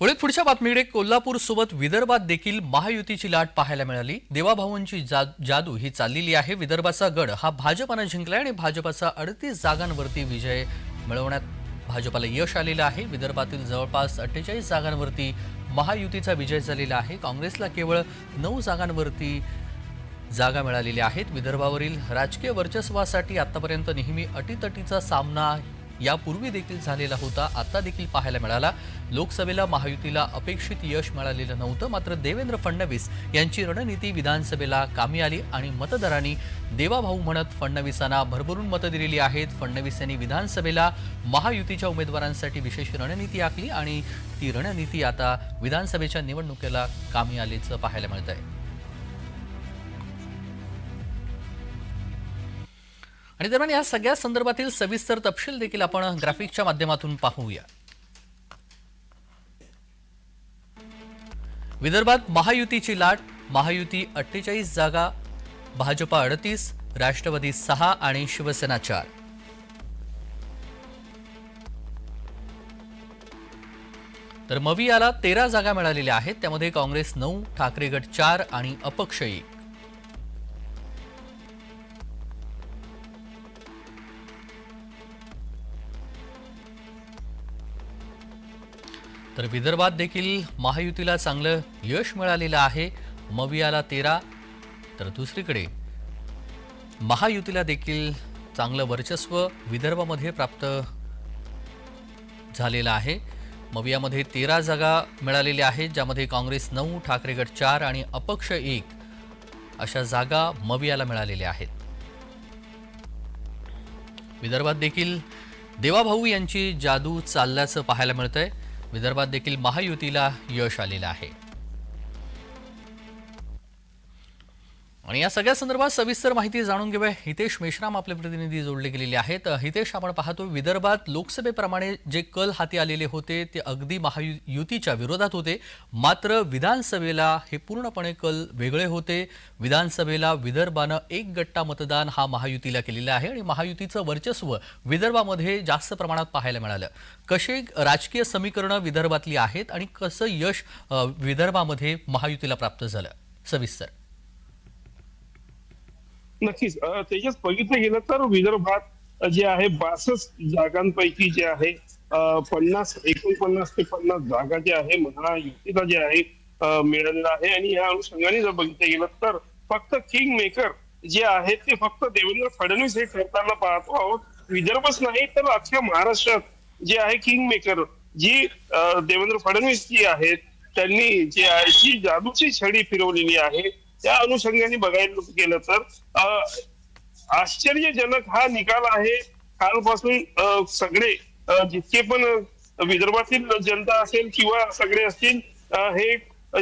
पुढे पुढच्या बातमीकडे कोल्हापूर सोबत विदर्भात देखील महायुतीची लाट पाहायला मिळाली. देवाभाऊंची जा जादू ही चाललेली आहे. विदर्भाचा गड हा भाजपानं जिंकलाय आणि भाजपाचा अडतीस जागांवरती विजय मिळवण्यात भाजपाला यश आलेलं आहे. विदर्भातील जवळपास अठ्ठेचाळीस जागांवरती महायुतीचा विजय झालेला आहे. काँग्रेसला केवळ नऊ जागांवरती जागा मिळालेल्या आहेत. विदर्भावरील राजकीय वर्चस्वासाठी आतापर्यंत नेहमी अटीतटीचा सामना यापूर्वी देखील झालेला होता. आता देखील पाहायला मिळाला. लोकसभेला महायुतीला अपेक्षित यश मिळालेलं नव्हतं. मात्र देवेंद्र फडणवीस यांची रणनीती विधानसभेला कामी आली आणि मतदारांनी देवाभाऊ म्हणत फडणवीसांना भरभरून मतं दिलेली आहेत. फडणवीस यांनी विधानसभेला महायुतीच्या उमेदवारांसाठी विशेष रणनीती आखली आणि ती रणनीती आता विधानसभेच्या निवडणुकीला कामी आल्याचं पाहायला मिळत आहे आणि दरम्यान या सगळ्या संदर्भातील सविस्तर तपशील देखील आपण ग्राफिकच्या माध्यमातून पाहूया. विदर्भात महायुतीची लाट महायुती अठ्ठेचाळीस जागा भाजपा अडतीस राष्ट्रवादी सहा आणि शिवसेना चार. तर मवियाला तेरा जागा मिळालेल्या आहेत त्यामध्ये काँग्रेस नऊ ठाकरे गट चार आणि अपक्ष एक तर विदर्भात देखील महायुतीला चांगलं यश मिळालेलं आहे. मवियाला तेरा. तर दुसरीकडे महायुतीला देखील चांगलं वर्चस्व विदर्भामध्ये प्राप्त झालेलं आहे. मवियामध्ये तेरा जागा मिळालेल्या आहेत ज्यामध्ये काँग्रेस नऊ ठाकरे गट चार आणि अपक्ष एक अशा जागा मवियाला मिळालेल्या आहेत. विदर्भात देखील देवाभाऊ यांची जादू चालल्याचं पाहायला मिळतंय. विदर्भात देखील महायुतीला यश आलेलं आहे. आणि या सगळ्या संदर्भात सविस्तर माहिती जाणून घेऊया. हितेश मेश्राम आपले प्रतिनिधी जोडले गेलेले आहेत. हितेश आपण पाहतो विदर्भात लोकसभेप्रमाणे जे कल हाती आलेले होते ते अगदी महायुतीच्या विरोधात होते. मात्र विधानसभेला हे पूर्णपणे कल वेगळे होते. विधानसभेला विदर्भानं एक गट्टा मतदान हा महायुतीला केलेला आहे आणि महायुतीचं वर्चस्व विदर्भामध्ये जास्त प्रमाणात पाहायला मिळालं. कसे राजकीय समीकरणं विदर्भातली आहेत आणि कसं यश विदर्भामध्ये महायुतीला प्राप्त झालं? सविस्तर. नक्कीच. त्याच्यात बघितलं गेलं तर विदर्भात जे आहे बासष्ट जागांपैकी जे आहे पन्नास एकोणपन्नास ते पन्नास जागा जे आहे महायुतीला जे आहे अं, मिळालेलं आहे. आणि या अनुषंगाने जर बघितलं गेलं तर फक्त किंग मेकर जे आहेत ते फक्त देवेंद्र फडणवीस हे ठरताना पाहतो आहोत. विदर्भच नाही तर अख्ख्या महाराष्ट्रात जे आहे किंग मेकर जी देवेंद्र फडणवीस जी आहेत त्यांनी जे आहे जी जादूची छडी फिरवलेली आहे त्या अनुषंगाने बघायला गेलं तर अं, आश्चर्यजनक हा निकाल आहे. कालपासून सगळे जितके पण विदर्भातील जनता असेल किंवा सगळे असतील हे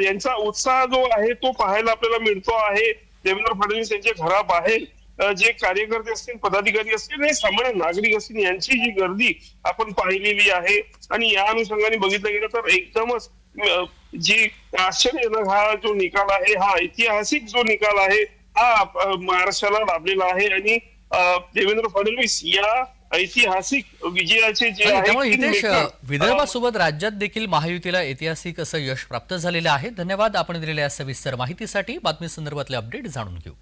यांचा उत्साह जो आहे तो पाहायला आपल्याला मिळतो आहे. देवेंद्र फडणवीस यांच्या घराबाहेर जे कार्यकर्ते असतील पदाधिकारी असतील आणि सामान्य नागरिक असतील यांची जी गर्दी आपण पाहिलेली आहे. आणि या अनुषंगाने बघितलं गेलं तर एकदमच जी आश्चर्यजनक हा जो निकाल आहे हा ऐतिहासिक जो निकाल आहे हा महाराष्ट्राला लाभलेला आहे आणि देवेंद्र फडणवीस या ऐतिहासिक विजयाचे जे आहे त्यामुळे हितेश विदर्भासोबत राज्यात देखील महायुतीला ऐतिहासिक असं यश प्राप्त झालेलं आहे. धन्यवाद आपण दिलेल्या सविस्तर माहितीसाठी. बातमी संदर्भातले अपडेट जाणून घेऊ.